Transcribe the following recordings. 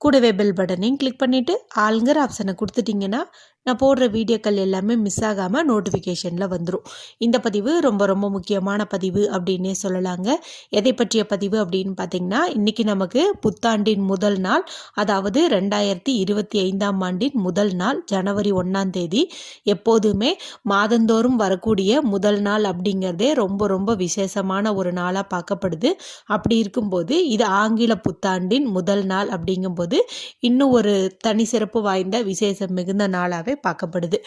கூடவே பெல் பட்டனையும் கிளிக் பண்ணிவிட்டு ஆளுங்கிற ஆப்ஷனை கொடுத்துட்டிங்கன்னா நான் போடுற வீடியோக்கள் எல்லாமே மிஸ் ஆகாமல் நோட்டிஃபிகேஷனில் வந்துடும் இந்த பதிவு ரொம்ப ரொம்ப முக்கியமான பதிவு அப்படின்னே சொல்லலாங்க. எதை பற்றிய பதிவு அப்படின்னு பார்த்தீங்கன்னா இன்றைக்கி நமக்கு புத்தாண்டின் முதல் நாள் அதாவது ரெண்டாயிரத்தி இருபத்தி ஐந்தாம் ஆண்டின் முதல் நாள் ஜனவரி ஒன்றாம் தேதி. எப்போதுமே மாதந்தோறும் வரக்கூடிய முதல் நாள் அப்படிங்கிறதே ரொம்ப ரொம்ப விசேஷமான ஒரு நாளாக பார்க்கப்படுது. அப்படி இருக்கும்போது இது ஆங்கில புத்தாண்டின் முதல் நாள் அப்படிங்கும்போது இன்னும் ஒரு தனி சிறப்பு வாய்ந்த விசேஷம் மிகுந்த நாளாகவே பார்க்கப்படுது.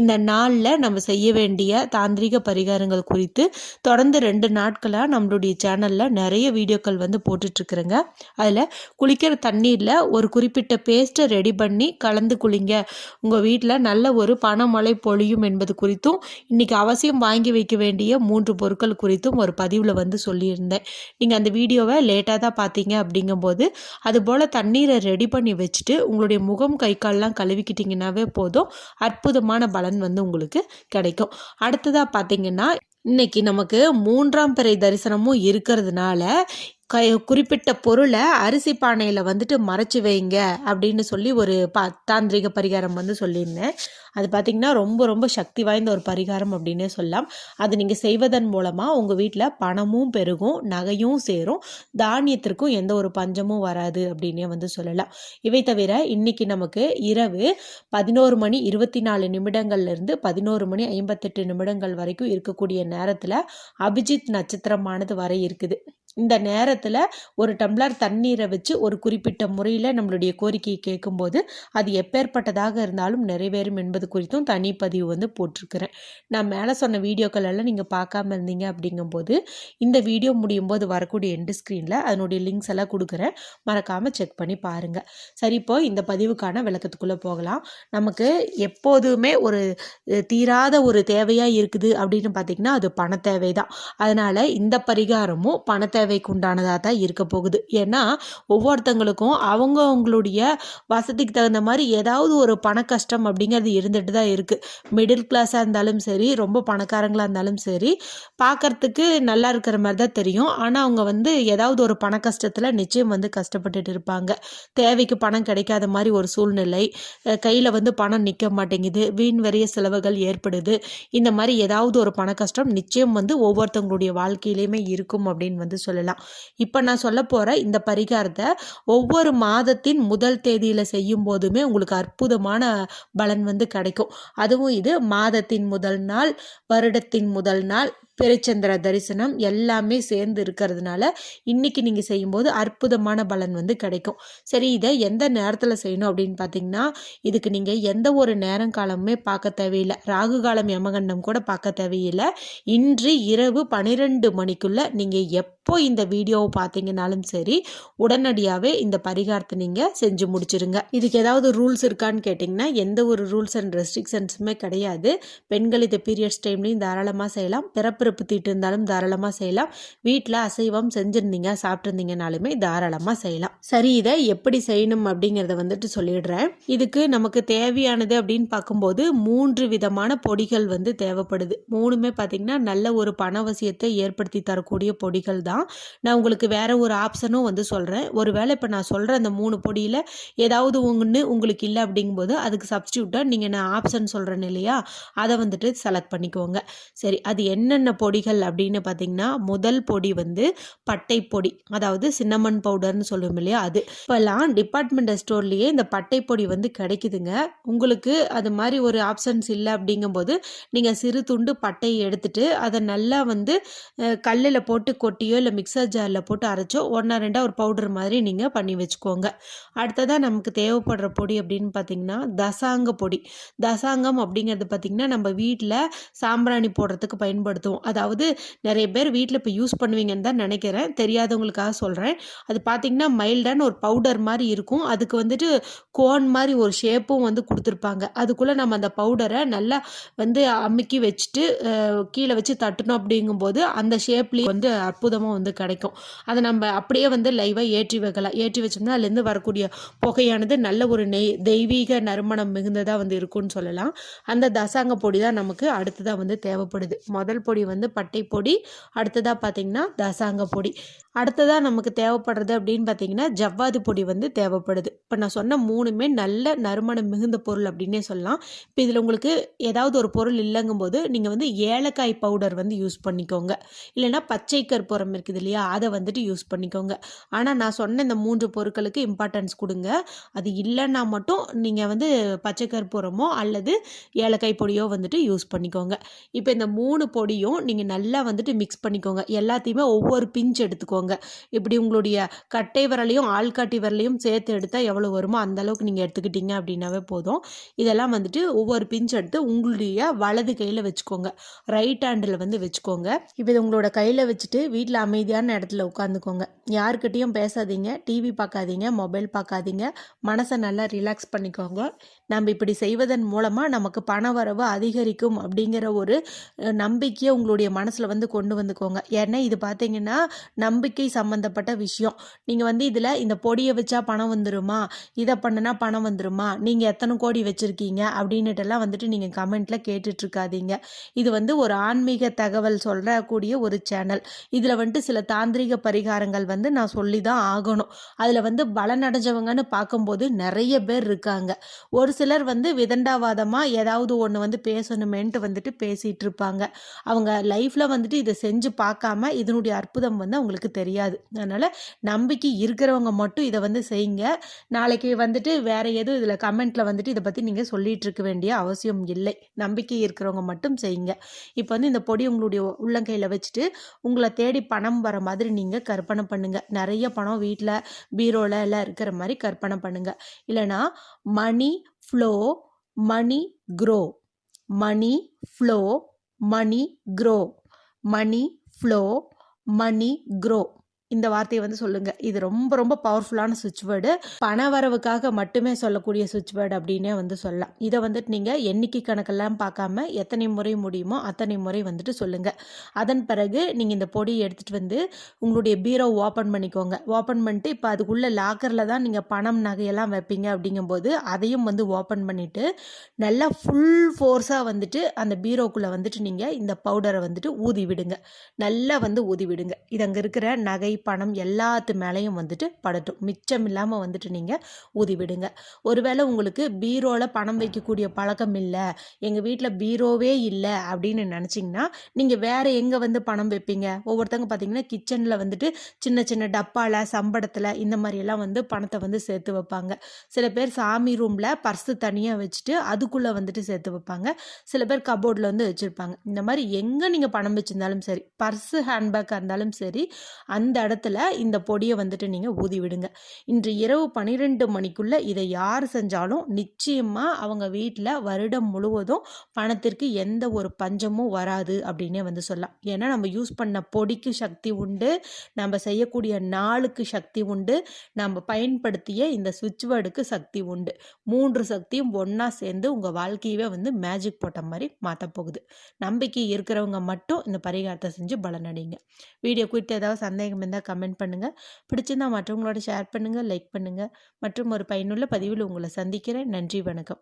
இந்த நாளில் நம்ம செய்ய வேண்டிய தாந்திரிக பரிகாரங்கள் குறித்து தொடர்ந்து ரெண்டு நாட்களாக நம்மளுடைய சேனலில் நிறைய வீடியோக்கள் வந்து போட்டுட்ருக்குறேங்க. அதில் குளிக்கிற தண்ணீரில் ஒரு குறிப்பிட்ட பேஸ்ட்டை ரெடி பண்ணி கலந்து குளிங்க. உங்கள் வீட்டில் நல்ல ஒரு பணமழை பொழியும் என்பது குறித்தும் இன்றைக்கி அவசியம் வாங்கி வைக்க வேண்டிய மூன்று பொருட்கள் குறித்தும் ஒரு பதிவில் வந்து சொல்லியிருந்தேன். நீங்கள் அந்த வீடியோவை லேட்டாக தான் பார்த்தீங்க அப்படிங்கும்போது அதுபோல் தண்ணீரை ரெடி பண்ணி வச்சுட்டு உங்களுடைய முகம் கை கால்லாம் கழுவிக்கிட்டிங்கனாவே போதும். அற்புதமான பலன் வந்து உங்களுக்கு கிடைக்கும். அடுத்ததாக பார்த்தீங்கன்னா இன்னைக்கு நமக்கு மூன்றாம் பிறை தரிசனமும் இருக்கிறதுனால கை குறிப்பிட்ட பொருளை அரிசி பானையில் வந்துட்டு மறைச்சி வைங்க அப்படின்னு சொல்லி ஒரு பா தாந்திரிக பரிகாரம் வந்து சொல்லியிருந்தேன். அது பார்த்திங்கன்னா ரொம்ப ரொம்ப சக்தி வாய்ந்த ஒரு பரிகாரம் அப்படின்னே சொல்லலாம். அது நீங்கள் செய்வதன் மூலமாக உங்கள் வீட்டில் பணமும் பெருகும் நகையும் சேரும் தானியத்திற்கும் எந்த ஒரு பஞ்சமும் வராது அப்படின்னே வந்து சொல்லலாம். இவை தவிர இன்றைக்கி நமக்கு இரவு பதினோரு மணி இருபத்தி நாலு நிமிடங்கள்லேருந்து பதினோரு மணி ஐம்பத்தெட்டு நிமிடங்கள் வரைக்கும் இருக்கக்கூடிய நேரத்தில் அபிஜித் நட்சத்திரமானது வரை இருக்குது. இந்த நேரத்தில் ஒரு டம்ளர் தண்ணீரை வச்சு ஒரு குறிப்பிட்ட முறையில் நம்மளுடைய கோரிக்கையை கேட்கும்போது அது எப்பேற்பட்டதாக இருந்தாலும் நிறைவேறும் என்பது குறித்தும் தனிப்பதிவு வந்து போட்டிருக்கிறேன். நான் மேலே சொன்ன வீடியோக்கள் எல்லாம் நீங்கள் பார்க்காம இருந்தீங்க அப்படிங்கும்போது இந்த வீடியோ முடியும் போது வரக்கூடிய எண்டு ஸ்க்ரீனில் அதனுடைய லிங்க்ஸ் எல்லாம் கொடுக்குறேன். மறக்காமல் செக் பண்ணி பாருங்கள் சரி இப்போ இந்த பதிவுக்கான விளக்கத்துக்குள்ளே போகலாம். நமக்கு எப்போதுமே ஒரு தீராத ஒரு தேவையாக இருக்குது அப்படின்னு பார்த்திங்கன்னா அது பண தேவை தான் அதனால் இந்த பரிகாரமும் பண தேவைக்கு உண்டானதாக தான் இருக்க போகுது. ஏன்னா ஒவ்வொருத்தங்களுக்கும் அவங்கவுங்களுடைய வசதிக்கு தகுந்த மாதிரி ஏதாவது ஒரு பண கஷ்டம் அப்படிங்கிறது இருந்துட்டு தான் இருக்குது மிடில் கிளாஸாக இருந்தாலும் சரி ரொம்ப பணக்காரங்களாக இருந்தாலும் சரி பார்க்குறதுக்கு நல்லா இருக்கிற மாதிரி தான் தெரியும். ஆனால் அவங்க வந்து ஏதாவது ஒரு பண கஷ்டத்தில் நிச்சயம் வந்து கஷ்டப்பட்டுட்டு இருப்பாங்க. தேவைக்கு பணம் கிடைக்காத மாதிரி ஒரு சூழ்நிலை கையில் வந்து பணம் நிற்க மாட்டேங்குது வீண் வரிய செலவுகள் ஏற்படுது. இந்த மாதிரி ஏதாவது ஒரு பண கஷ்டம் நிச்சயம் வந்து ஒவ்வொருத்தவங்களுடைய வாழ்க்கையிலையுமே இருக்கும் அப்படின்னு வந்து சொல்லலாம். இப்போ நான் சொல்ல போகிற இந்த பரிகாரத்தை ஒவ்வொரு மாதத்தின் முதல் தேதியில் செய்யும் போதுமே உங்களுக்கு அற்புதமான பலன் வந்து கிடைக்கும். அதுவும் இது மாதத்தின் முதல் நாள் வருடத்தின் முதல் நாள் பிறைச்சந்திர தரிசனம் எல்லாமே சேர்ந்து இருக்கிறதுனால இன்றைக்கி நீங்கள் செய்யும்போது அற்புதமான பலன் வந்து கிடைக்கும். சரி இதை எந்த நேரத்தில் செய்யணும் அப்படின்னு பார்த்தீங்கன்னா இதுக்கு நீங்கள் எந்த ஒரு நேரம் காலமுமே பார்க்க தேவையில்லை. ராகு காலம் யமகண்டம் கூட பார்க்க தேவையில்லை. இன்று இரவு பன்னிரெண்டு மணிக்குள்ளே நீங்கள் எப்போ இந்த வீடியோவை பார்த்தீங்கனாலும் சரி உடனடியாகவே இந்த பரிகாரத்தை நீங்கள் செஞ்சு முடிச்சிருங்க. இதுக்கு ஏதாவது ரூல்ஸ் இருக்கான்னு கேட்டிங்கன்னா எந்த ஒரு ரூல்ஸ் அண்ட் ரெஸ்ட்ரிக்ஷன்ஸுமே கிடையாது. பெண்கள் இந்த பீரியட்ஸ் டைம்லையும் தாராளமாக செய்யலாம். பிறப்பு பிறப்பு தீட்டு இருந்தாலும் தாராளமாக செய்யலாம். வீட்டில் அசைவம் செஞ்சுருந்தீங்க சாப்பிட்ருந்தீங்கனாலுமே தாராளமாக செய்யலாம். சரி இதை எப்படி செய்யணும் அப்படிங்கிறத வந்துட்டு சொல்லிடுறேன். இதுக்கு நமக்கு தேவையானது அப்படின்னு பார்க்கும்போது மூன்று விதமான பொடிகள் வந்து தேவைப்படுது. மூணுமே பார்த்திங்கன்னா நல்ல ஒரு பணவசியத்தை ஏற்படுத்தி தரக்கூடிய பொடிகள் தான். நான் உங்களுக்கு வேற ஒரு ஆப்ஷனும் வந்து சொல்கிறேன் ஒருவேளை இப்போ நான் சொல்கிற அந்த மூணு பொடியில் ஏதாவது ஒன்று உங்களுக்கு இல்லை அப்படிங்கும்போது அதுக்கு சப்ஸ்டியூட்டாக நீங்கள் நான் ஆப்ஷன் சொல்கிறேன் இல்லையா? அதை வந்துட்டு செலக்ட் பண்ணிக்கோங்க. சரி அது என்னென்ன பொடிகள் அப்படின்னு பார்த்தீங்கன்னா முதல் பொடி வந்து பட்டை பொடி அதாவது சின்னமன் பவுடர்னு சொல்லுவோம் இல்லையா அது. இப்போல்லாம் டிபார்ட்மெண்ட் ஸ்டோர்லேயே இந்த பட்டை பொடி வந்து கிடைக்குதுங்க. உங்களுக்கு அது மாதிரி ஒரு ஆப்ஷன்ஸ் இல்லை அப்படிங்கும்போது நீங்கள் சிறு துண்டு பட்டையை எடுத்துட்டு அதை நல்லா வந்து கல்லில் போட்டு கொட்டியோ இல்லை மிக்சர் ஜாரில் போட்டு அரைச்சோ ஒன்றா ரெண்டாக ஒரு பவுடர் மாதிரி நீங்கள் பண்ணி வச்சுக்கோங்க. அடுத்ததாக நமக்கு தேவைப்படுற பொடி அப்படின்னு பார்த்தீங்கன்னா தசாங்க பொடி. தசாங்கம் அப்படிங்கிறது பார்த்திங்கன்னா நம்ம வீட்டில் சாம்பிராணி போடுறதுக்கு பயன்படுத்துவோம். அதாவது நிறைய பேர் வீட்டில் இப்போ யூஸ் பண்ணுவீங்கன்னு தான் நினைக்கிறேன். தெரியாதவங்களுக்காக சொல்கிறேன் அது பார்த்திங்கன்னா மைல்டான ஒரு பவுடர் மாதிரி இருக்கும். அதுக்கு வந்துட்டு கோன் மாதிரி ஒரு ஷேப்பும் வந்து கொடுத்துருப்பாங்க. அதுக்குள்ளே நம்ம அந்த பவுடரை நல்லா வந்து அமுக்கி வச்சுட்டு கீழே வச்சு தட்டணும் அப்படிங்கும்போது அந்த ஷேப்லேயே வந்து அற்புதமாக வந்து கிடைக்கும். அதை நம்ம அப்படியே வந்து லைவாக ஏற்றி வைக்கலாம். ஏற்றி வச்சோம்னா அதுலேருந்து வரக்கூடிய புகையானது நல்ல ஒரு நெய் தெய்வீக நறுமணம் மிகுந்ததாக வந்து இருக்கும்னு சொல்லலாம். அந்த தசாங்க பொடி தான் நமக்கு அடுத்ததாக வந்து தேவைப்படுது. முதல் பொடி வந்து பட்டை பொடி அடுத்ததாக பார்த்திங்கன்னா தசாங்க பொடி. அடுத்ததாக நமக்கு தேவைப்படுறது அப்படின்னு பார்த்தீங்கன்னா ஜவ்வாது பொடி வந்து தேவைப்படுது. இப்போ நான் சொன்ன மூணுமே நல்ல நறுமணம் மிகுந்த பொருள் அப்படின்னே சொல்லலாம். இப்போ இதில் உங்களுக்கு ஏதாவது ஒரு பொருள் இல்லைங்கும்போது நீங்கள் வந்து ஏலக்காய் பவுடர் வந்து யூஸ் பண்ணிக்கோங்க. இல்லைனா பச்சை கற்பூரம் இருக்குது இல்லையா அதை வந்துட்டு யூஸ் பண்ணிக்கோங்க. ஆனால் நான் சொன்ன இந்த மூன்று பொருட்களுக்கு இம்பார்ட்டன்ஸ் கொடுங்க. அது இல்லைன்னா மட்டும் நீங்கள் வந்து பச்சை கற்பூரமோ அல்லது ஏலக்காய் பொடியோ வந்துட்டு யூஸ் பண்ணிக்கோங்க. இப்போ இந்த மூணு பொடியும் நீங்கள் நல்லா வந்துட்டு மிக்ஸ் பண்ணிக்கோங்க. எல்லாத்தையுமே ஒவ்வொரு பிஞ்ச் எடுத்துக்கோங்க. எடுத்துக்கோங்க இப்படி உங்களுடைய கட்டை விரலையும் ஆள்காட்டி விரலையும் சேர்த்து எடுத்தால் எவ்வளோ வருமோ அந்தளவுக்கு நீங்கள் எடுத்துக்கிட்டீங்க அப்படின்னாவே போதும். இதெல்லாம் வந்துட்டு ஒவ்வொரு பிஞ்ச் எடுத்து உங்களுடைய வலது கையில் வச்சுக்கோங்க. ரைட் ஹேண்டில் வந்து வச்சுக்கோங்க. இப்போ இது உங்களோட கையில் வச்சுட்டு வீட்டில் அமைதியான இடத்துல உட்காந்துக்கோங்க. யாருக்கிட்டேயும் பேசாதீங்க. டிவி பார்க்காதீங்க மொபைல் பார்க்காதீங்க மனசை நல்லா ரிலாக்ஸ் பண்ணிக்கோங்க. நம்ம இப்படி செய்வதன் மூலமாக நமக்கு பண வரவு அதிகரிக்கும் அப்படிங்கிற ஒரு நம்பிக்கையை உங்களுடைய மனசில் வந்து கொண்டு வந்துக்கோங்க. ஏன்னா இது பார்த்தீங்கன்னா நம்பிக்கை சம்மந்தப்பட்ட விஷயம். நீங்கள் வந்து இதில் இந்த பொடியை வச்சா பணம் வந்துருமா? இதை பண்ணுனா பணம் வந்துருமா? நீங்கள் எத்தனை கோடி வச்சுருக்கீங்க? அப்படின்னுட்டெல்லாம் வந்துட்டு நீங்கள் கமெண்ட்டில் கேட்டுட்ருக்காதீங்க. இது வந்து ஒரு ஆன்மீக தகவல் சொல்கிறக்கூடிய ஒரு சேனல். இதில் வந்துட்டு சில தாந்திரிக பரிகாரங்கள் வந்து நான் சொல்லி தான் ஆகணும். அதில் வந்து பலனடைஞ்சவங்கன்னு பார்க்கும்போது நிறைய பேர் இருக்காங்க. ஒரு சிலர் வந்து விதண்டாவாதமாக ஏதாவது ஒன்று வந்து பேசணுமேன்ட்டு வந்துட்டு பேசிகிட்டு இருப்பாங்க அவங்க லைஃப்பில் வந்துட்டு இதை செஞ்சு பார்க்காம இதனுடைய அற்புதம் வந்து அவங்களுக்கு தெரியாது. அதனால் நம்பிக்கை இருக்கிறவங்க மட்டும் இதை வந்து செய்யுங்க. நாளைக்கு வந்துட்டு வேறு எதுவும் இதில் கமெண்ட்டில் வந்துட்டு இதை பற்றி நீங்கள் சொல்லிகிட்டு இருக்க வேண்டிய அவசியம் இல்லை. நம்பிக்கை இருக்கிறவங்க மட்டும் செய்யுங்க. இப்போ வந்து இந்த பொடி உங்களுடைய உள்ளங்கையில் வச்சுட்டு உங்களை தேடி பணம் வர மாதிரி நீங்கள் கற்பனை பண்ணுங்கள் நிறைய பணம் வீட்டில் பீரோவில் எல்லாம் இருக்கிற மாதிரி கற்பனை பண்ணுங்கள் இல்லைனா மணி flow, money grow. Money flow, money grow. Money flow, money grow. இந்த வார்த்தையை வந்து சொல்லுங்கள் இது ரொம்ப ரொம்ப பவர்ஃபுல்லான சுவிட்ச் வேர்டு பண வரவுக்காக மட்டுமே சொல்லக்கூடிய சுவிட்ச் வேர்டு அப்படின்னே வந்து சொல்லலாம். இதை வந்துட்டு நீங்கள் எண்ணிக்கை கணக்கெல்லாம் பார்க்காம எத்தனை முறை முடியுமோ அத்தனை முறை வந்துட்டு சொல்லுங்கள் அதன் பிறகு நீங்கள் இந்த பொடியை எடுத்துகிட்டு வந்து உங்களுடைய பீரோ ஓப்பன் பண்ணிக்கோங்க. ஓப்பன் பண்ணிட்டு இப்போ அதுக்குள்ளே லாக்கரில் தான் நீங்கள் பணம் நகையெல்லாம் வைப்பீங்க அப்படிங்கும்போது அதையும் வந்து ஓப்பன் பண்ணிவிட்டு நல்லா ஃபுல் ஃபோர்ஸாக வந்துட்டு அந்த பீரோக்குள்ளே வந்துட்டு நீங்கள் இந்த பவுடரை வந்துட்டு ஊதி விடுங்க நல்லா வந்து ஊதி விடுங்க இது அங்கே இருக்கிற நகை பணம் எல்லாத்து மேலேயும் வந்துட்டு படட்டும். மிச்சம் இல்லாமல் வந்துட்டு நீங்கள் ஊதி விடுங்க ஒருவேளை உங்களுக்கு பீரோவில் பணம் வைக்கக்கூடிய பழக்கம் இல்லை எங்கள் வீட்டில் பீரோவே இல்லை அப்படின்னு நினச்சிங்கன்னா நீங்கள் வேறு எங்கே வந்து பணம் வைப்பீங்க? ஒவ்வொருத்தவங்க பார்த்தீங்கன்னா கிச்சனில் வந்துட்டு சின்ன சின்ன டப்பாவில் சம்படத்தில் இந்த மாதிரியெல்லாம் வந்து பணத்தை வந்து சேர்த்து வைப்பாங்க. சில பேர் சாமி ரூமில் பர்ஸு தனியாக வச்சுட்டு அதுக்குள்ளே வந்துட்டு சேர்த்து வைப்பாங்க. சில பேர் கபோர்டில் வந்து வச்சுருப்பாங்க. இந்த மாதிரி எங்கே நீங்கள் பணம் வச்சுருந்தாலும் சரி பர்ஸு ஹேண்ட்பேக்காக இருந்தாலும் சரி அந்த இடத்துல இந்த பொடியை வந்துட்டு நீங்கள் ஊதி விடுங்க. இன்று இரவு பன்னிரெண்டு மணிக்குள்ளே இதை யார் செஞ்சாலும் நிச்சயமாக அவங்க வீட்டில் வருடம் முழுவதும் பணத்திற்கு எந்த ஒரு பஞ்சமும் வராது அப்படின்னே வந்து சொல்லலாம். ஏன்னா நம்ம யூஸ் பண்ண பொடிக்கு சக்தி உண்டு நம்ம செய்யக்கூடிய நாளுக்கு சக்தி உண்டு நம்ம பயன்படுத்திய இந்த சுவிட்ச் வேர்டுக்கு சக்தி உண்டு. மூன்று சக்தியும் ஒன்றா சேர்ந்து உங்கள் வாழ்க்கையவே வந்து மேஜிக் போட்ட மாதிரி மாற்ற போகுது. நம்பிக்கை இருக்கிறவங்க மட்டும் இந்த பரிகாரத்தை செஞ்சு பலனடைங்க. வீடியோ குறித்து ஏதாவது சந்தேகம் இருந்தால் கமெண்ட் பண்ணுங்கள் பிடிச்சிருந்தா மற்றவங்களோட ஷேர் பண்ணுங்கள் லைக் பண்ணுங்கள் மற்றும் ஒரு பயனுள்ள பதிவில் உங்களை சந்திக்கிறேன். நன்றி வணக்கம்.